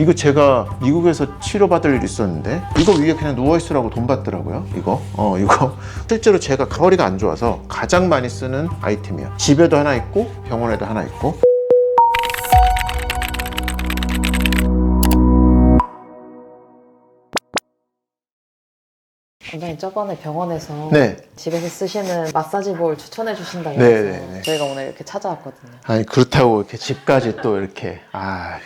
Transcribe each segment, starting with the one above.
이거 제가 미국에서 치료받을 일 있었는데 이거 위에 그냥 누워있으라고 돈 받더라고요 이거 어 이거 실제로 제가 허리가 안 좋아서 가장 많이 쓰는 아이템이야 집에도 하나 있고 병원에도 하나 있고 원장님 저번에 병원에서 네 집에서 쓰시는 마사지 볼 추천해 주신다고 네, 해서 네, 네. 저희가 오늘 이렇게 찾아왔거든요. 아니 그렇다고 이렇게 집까지 또 이렇게 아.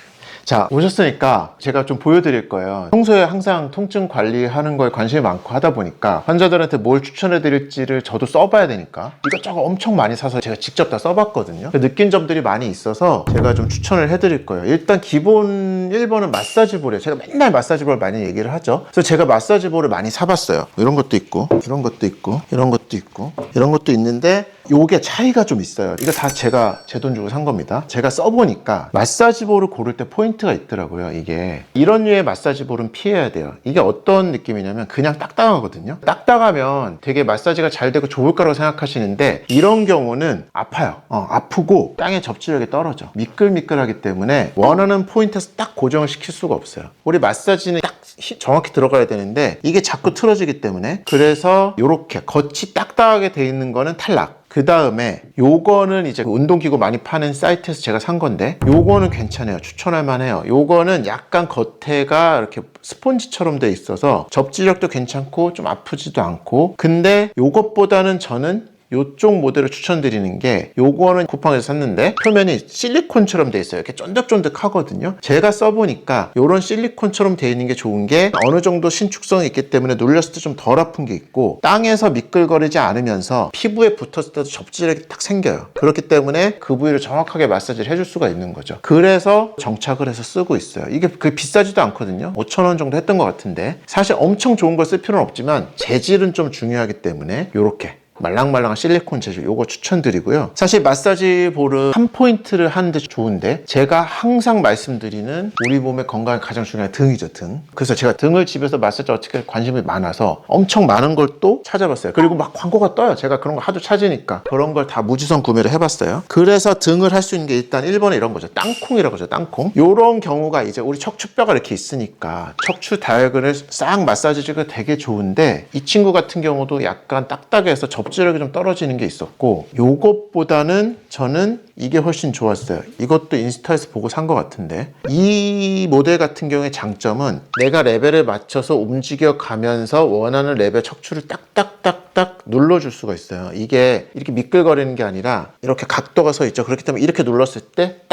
자 오셨으니까 제가 좀 보여드릴 거예요. 평소에 항상 통증 관리하는 거에 관심이 많고 하다 보니까 환자들한테 뭘 추천해 드릴지를 저도 써봐야 되니까 이것저것 엄청 많이 사서 제가 직접 다 써봤거든요. 느낀 점들이 많이 있어서 제가 좀 추천을 해드릴 거예요. 일단 기본 1번은 마사지 볼이에요 제가 맨날 마사지 볼 많이 얘기를 하죠. 그래서 제가 마사지 볼을 많이 사봤어요. 이런 것도 있고 이런 것도 있고 이런 것도 있고 이런 것도 있는데 요게 차이가 좀 있어요. 이거 다 제가 제 돈 주고 산 겁니다. 제가 써보니까 마사지 볼을 고를 때 포인트가 있더라고요. 이게 이런 류의 마사지 볼은 피해야 돼요. 이게 어떤 느낌이냐면 그냥 딱딱하거든요. 딱딱하면 되게 마사지가 잘 되고 좋을 거라고 생각하시는데 이런 경우는 아파요. 어, 아프고 땅에 접지력이 떨어져. 미끌미끌하기 때문에 원하는 포인트에서 딱 고정을 시킬 수가 없어요. 우리 마사지는 딱 히- 정확히 들어가야 되는데 이게 자꾸 틀어지기 때문에 그래서 이렇게 겉이 딱딱하게 돼 있는 거는 탈락. 그 다음에 요거는 이제 그 운동기구 많이 파는 사이트에서 제가 산 건데 요거는 괜찮아요. 추천할 만해요. 요거는 약간 겉에가 이렇게 스폰지처럼 돼 있어서 접지력도 괜찮고 좀 아프지도 않고 근데 요것보다는 저는 요쪽 모델을 추천드리는 게 요거는 쿠팡에서 샀는데 표면이 실리콘처럼 돼 있어요. 이렇게 쫀득쫀득 하거든요. 제가 써보니까 요런 실리콘처럼 돼 있는 게 좋은 게 어느 정도 신축성이 있기 때문에 눌렸을 때 좀 덜 아픈 게 있고 땅에서 미끌거리지 않으면서 피부에 붙었을 때도 접지력이 딱 생겨요. 그렇기 때문에 그 부위를 정확하게 마사지를 해줄 수가 있는 거죠. 그래서 정착을 해서 쓰고 있어요. 이게 그 비싸지도 않거든요. 5,000원 정도 했던 것 같은데 사실 엄청 좋은 걸 쓸 필요는 없지만 재질은 좀 중요하기 때문에 요렇게 말랑말랑한 실리콘 재질 요거 추천드리고요. 사실 마사지 볼은 한 포인트를 하는데 좋은데 제가 항상 말씀드리는 우리 몸의 건강에 가장 중요한 등이죠 등. 그래서 제가 등을 집에서 마사지 어떻게 관심이 많아서 엄청 많은 걸 또 찾아봤어요. 그리고 막 광고가 떠요. 제가 그런 거 하도 찾으니까. 그런 걸 다 무지성 구매를 해봤어요. 그래서 등을 할 수 있는 게 일단 1번에 이런 거죠. 땅콩이라고 하죠 땅콩. 요런 경우가 이제 우리 척추뼈가 이렇게 있으니까 척추 다혈근을 싹 마사지 주기가 되게 좋은데 이 친구 같은 경우도 약간 딱딱해서 접 지력이 좀 떨어지는 게 있었고 요것보다는 저는 이게 훨씬 좋았어요. 이것도 인스타에서 보고 산 것 같은데. 이 모델 같은 경우의 장점은 내가 레벨을 맞춰서 움직여 가면서 원하는 레벨 척추를 딱딱딱딱 눌러줄 수가 있어요. 이게 이렇게 미끌거리는 게 아니라 이렇게 각도가 서 있죠. 그렇기 때문에 이렇게 눌렀을 때딱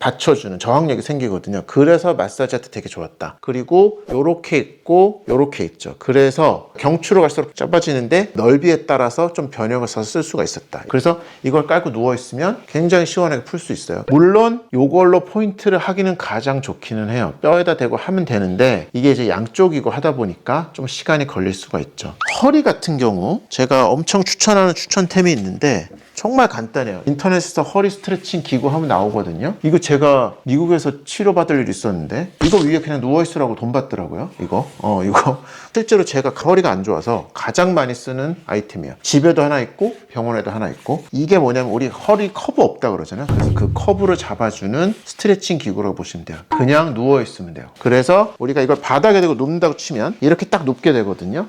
받쳐주는 저항력이 생기거든요. 그래서 마사지한테 되게 좋았다. 그리고 요렇게 있고 요렇게 있죠. 그래서 경추로 갈수록 짧아지는데 넓이에 따라서 좀 변형을 써서 쓸 수가 있었다. 그래서 이걸 깔고 누워 있으면 굉장히 시원하게 풀 수 있어요. 물론 요걸로 포인트를 하기는 가장 좋기는 해요. 뼈에다 대고 하면 되는데 이게 이제 양쪽이고 하다 보니까 좀 시간이 걸릴 수가 있죠. 허리 같은 경우 제가 엄청 추천하는 추천템이 있는데 정말 간단해요. 인터넷에서 허리 스트레칭 기구 하면 나오거든요. 이거 제가 미국에서 치료받을 일 있었는데 이거 위에 그냥 누워 있으라고 돈 받더라고요. 이거 어 이거 실제로 제가 허리가 안 좋아서 가장 많이 쓰는 아이템이에요. 집에도 하나 있고 병원에도 하나 있고 이게 뭐냐면 우리 허리 커브 없다 그러잖아요. 그래서 그 커브를 잡아주는 스트레칭 기구라고 보시면 돼요. 그냥 누워 있으면 돼요. 그래서 우리가 이걸 바닥에 대고 눕는다고 치면 이렇게 딱 눕게 되거든요.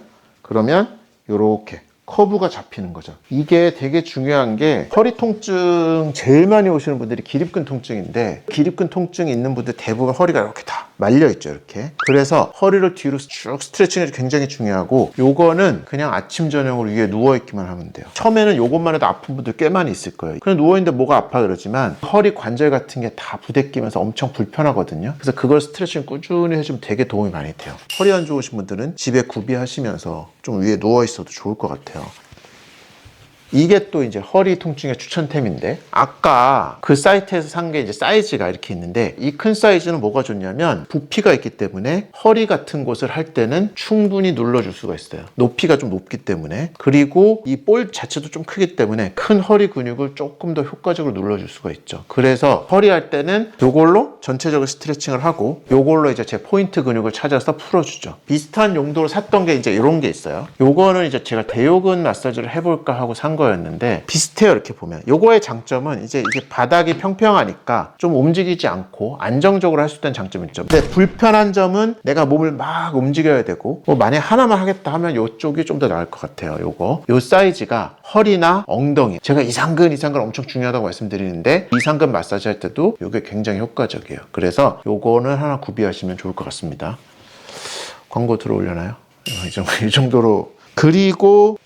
그러면 요렇게 커브가 잡히는 거죠. 이게 되게 중요한 게 허리 통증 제일 많이 오시는 분들이 기립근 통증인데 기립근 통증이 있는 분들 대부분 허리가 이렇게 다 말려 있죠, 이렇게. 그래서 허리를 뒤로 쭉 스트레칭 해주 굉장히 중요하고 요거는 그냥 아침 저녁으로 위에 누워 있기만 하면 돼요. 처음에는 요것만 해도 아픈 분들 꽤 많이 있을 거예요. 그냥 누워 있는데 뭐가 아파 그러지만 허리 관절 같은 게 다 부대끼면서 엄청 불편하거든요. 그래서 그걸 스트레칭 꾸준히 해주면 되게 도움이 많이 돼요. 허리 안 좋으신 분들은 집에 구비하시면서 좀 위에 누워 있어도 좋을 것 같아요. 이게 또 이제 허리 통증의 추천템인데 아까 그 사이트에서 산 게 이제 사이즈가 이렇게 있는데 이 큰 사이즈는 뭐가 좋냐면 부피가 있기 때문에 허리 같은 곳을 할 때는 충분히 눌러줄 수가 있어요. 높이가 좀 높기 때문에. 그리고 이 볼 자체도 좀 크기 때문에 큰 허리 근육을 조금 더 효과적으로 눌러줄 수가 있죠. 그래서 허리 할 때는 이걸로 전체적으로 스트레칭을 하고 이걸로 이제 제 포인트 근육을 찾아서 풀어주죠. 비슷한 용도로 샀던 게 이제 이런 게 있어요. 요거는 이제 제가 대요근 마사지를 해볼까 하고 산 거 였는데 비슷해요 이렇게 보면. 요거의 장점은 이제 이게 바닥이 평평하니까 좀 움직이지 않고 안정적으로 할 수 있다는 장점이 있죠. 근데 불편한 점은 내가 몸을 막 움직여야 되고 뭐 만약 하나만 하겠다 하면 요쪽이 좀 더 나을 것 같아요 요거. 요 사이즈가 허리나 엉덩이. 제가 이상근 이상근 엄청 중요하다고 말씀드리는데 이상근 마사지 할 때도 요게 굉장히 효과적이에요. 그래서 요거는 하나 구비하시면 좋을 것 같습니다. 광고 들어오려나요? 어, 이 정도로. 그리고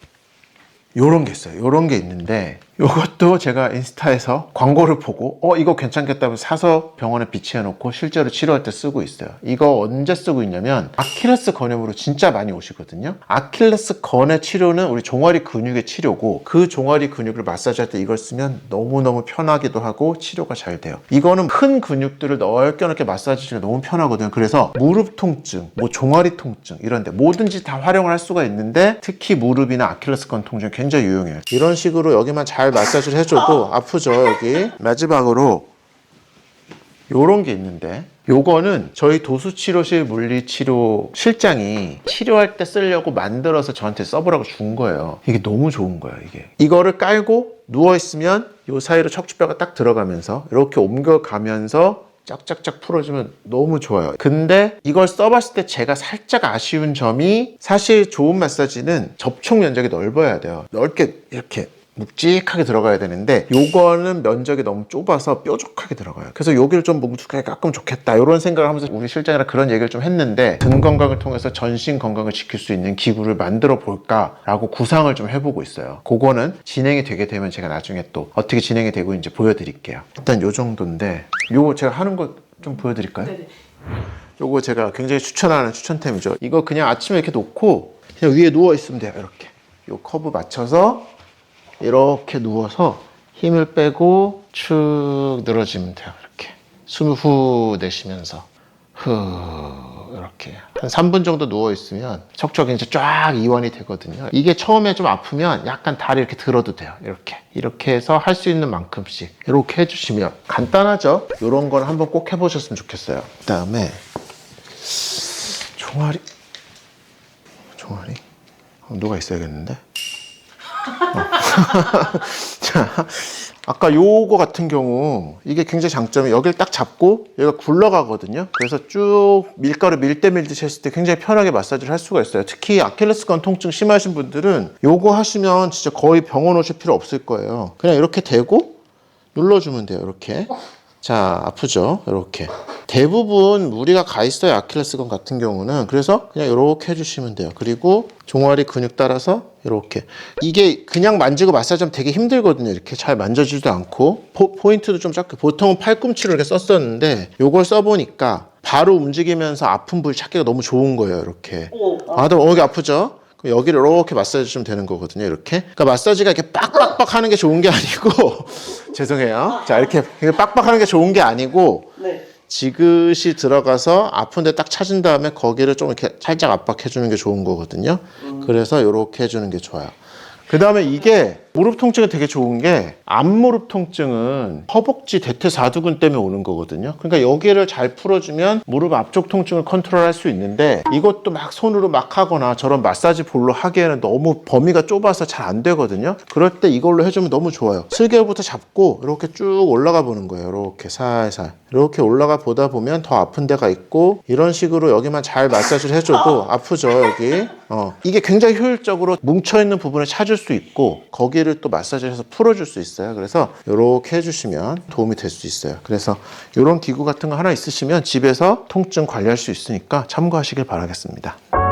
요런 게 있어요. 요런 게 있는데 요것도 제가 인스타에서 광고를 보고 어 이거 괜찮겠다고 사서 병원에 비치해 놓고 실제로 치료할 때 쓰고 있어요. 이거 언제 쓰고 있냐면 아킬레스 건염으로 진짜 많이 오시거든요. 아킬레스 건의 치료는 우리 종아리 근육의 치료고 그 종아리 근육을 마사지할 때 이걸 쓰면 너무너무 편하기도 하고 치료가 잘 돼요. 이거는 큰 근육들을 넓게 넓게 마사지 가 너무 편하거든요. 그래서 무릎 통증, 뭐 종아리 통증 이런데 뭐든지 다 활용을 할 수가 있는데 특히 무릎이나 아킬레스 건 통증 굉장히 유용해요. 이런 식으로 여기만 잘 마사지를 해줘도 아프죠 여기. 마지막으로 요런 게 있는데 요거는 저희 도수치료실 물리치료 실장이 치료할 때 쓰려고 만들어서 저한테 써보라고 준 거예요. 이게 너무 좋은 거예요, 이게. 이거를 깔고 누워있으면 요 사이로 척추뼈가 딱 들어가면서 이렇게 옮겨가면서 짝짝짝 풀어주면 너무 좋아요. 근데 이걸 써봤을 때 제가 살짝 아쉬운 점이 사실 좋은 마사지는 접촉 면적이 넓어야 돼요. 넓게 이렇게 묵직하게 들어가야 되는데 요거는 면적이 너무 좁아서 뾰족하게 들어가요. 그래서 여기를 좀 묵직하게 깎으면 좋겠다. 이런 생각을 하면서 우리 실장이랑 그런 얘기를 좀 했는데 등 건강을 통해서 전신 건강을 지킬 수 있는 기구를 만들어 볼까 라고 구상을 좀 해보고 있어요. 그거는 진행이 되게 되면 제가 나중에 또 어떻게 진행이 되고 이제 보여드릴게요. 일단 요 정도인데 요거 제가 하는 거 좀 보여드릴까요? 네네. 요거 제가 굉장히 추천하는 추천템이죠. 이거 그냥 아침에 이렇게 놓고 그냥 위에 누워 있으면 돼요. 이렇게. 요 커브 맞춰서 이렇게 누워서 힘을 빼고 축 늘어지면 돼요. 이렇게. 숨 후 내쉬면서 후 이렇게 한 3분 정도 누워 있으면 척추가 이제 쫙 이완이 되거든요. 이게 처음에 좀 아프면 약간 다리 이렇게 들어도 돼요. 이렇게 이렇게 해서 할 수 있는 만큼씩 이렇게 해주시면 간단하죠. 이런 건 한번 꼭 해보셨으면 좋겠어요. 그 다음에 종아리 종아리 어, 누가 있어야겠는데. 어. 자, 아까 요거 같은 경우 이게 굉장히 장점이 여기를 딱 잡고 얘가 굴러가거든요. 그래서 쭉 밀가루 밀대 밀듯이 했을 때 굉장히 편하게 마사지를 할 수가 있어요. 특히 아킬레스건 통증 심하신 분들은 요거 하시면 진짜 거의 병원 오실 필요 없을 거예요. 그냥 이렇게 대고 눌러주면 돼요. 이렇게. 자, 아프죠? 이렇게. 대부분 무리가 가 있어요. 아킬레스건 같은 경우는. 그래서 그냥 이렇게 해주시면 돼요. 그리고 종아리 근육 따라서 이렇게. 이게 그냥 만지고 마사지하면 되게 힘들거든요. 이렇게 잘 만져지지도 않고. 포, 인트도좀 작고. 보통은 팔꿈치로 이렇게 썼었는데 요걸 써보니까 바로 움직이면서 아픈 부위 찾기가 너무 좋은 거예요. 이렇게. 오, 아, 또 여기 아프죠? 여기를 이렇게 마사지 주면 되는 거거든요. 이렇게. 그러니까 마사지가 이렇게 빡빡빡 하는 게 좋은 게 아니고 죄송해요. 자, 이렇게 빡빡 하는 게 좋은 게 아니고 네. 지그시 들어가서 아픈데 딱 찾은 다음에 거기를 좀 이렇게 살짝 압박해 주는 게 좋은 거거든요. 그래서 이렇게 해 주는 게 좋아요. 그 다음에 이게 무릎 통증이 되게 좋은 게 앞무릎 통증은 허벅지 대퇴사두근 때문에 오는 거거든요. 그러니까 여기를 잘 풀어주면 무릎 앞쪽 통증을 컨트롤할 수 있는데 이것도 막 손으로 막 하거나 저런 마사지 볼로 하기에는 너무 범위가 좁아서 잘 안 되거든요. 그럴 때 이걸로 해주면 너무 좋아요. 슬개부터 잡고 이렇게 쭉 올라가 보는 거예요. 이렇게 살살. 이렇게 올라가 보다 보면 더 아픈 데가 있고 이런 식으로 여기만 잘 마사지를 해줘도 아프죠 여기. 어. 이게 굉장히 효율적으로 뭉쳐 있는 부분을 찾을 수 있고 거기 를 또 마사지해서 풀어줄 수 있어요. 그래서 이렇게 해주시면 도움이 될 수 있어요. 그래서 이런 기구 같은 거 하나 있으시면 집에서 통증 관리할 수 있으니까 참고하시길 바라겠습니다.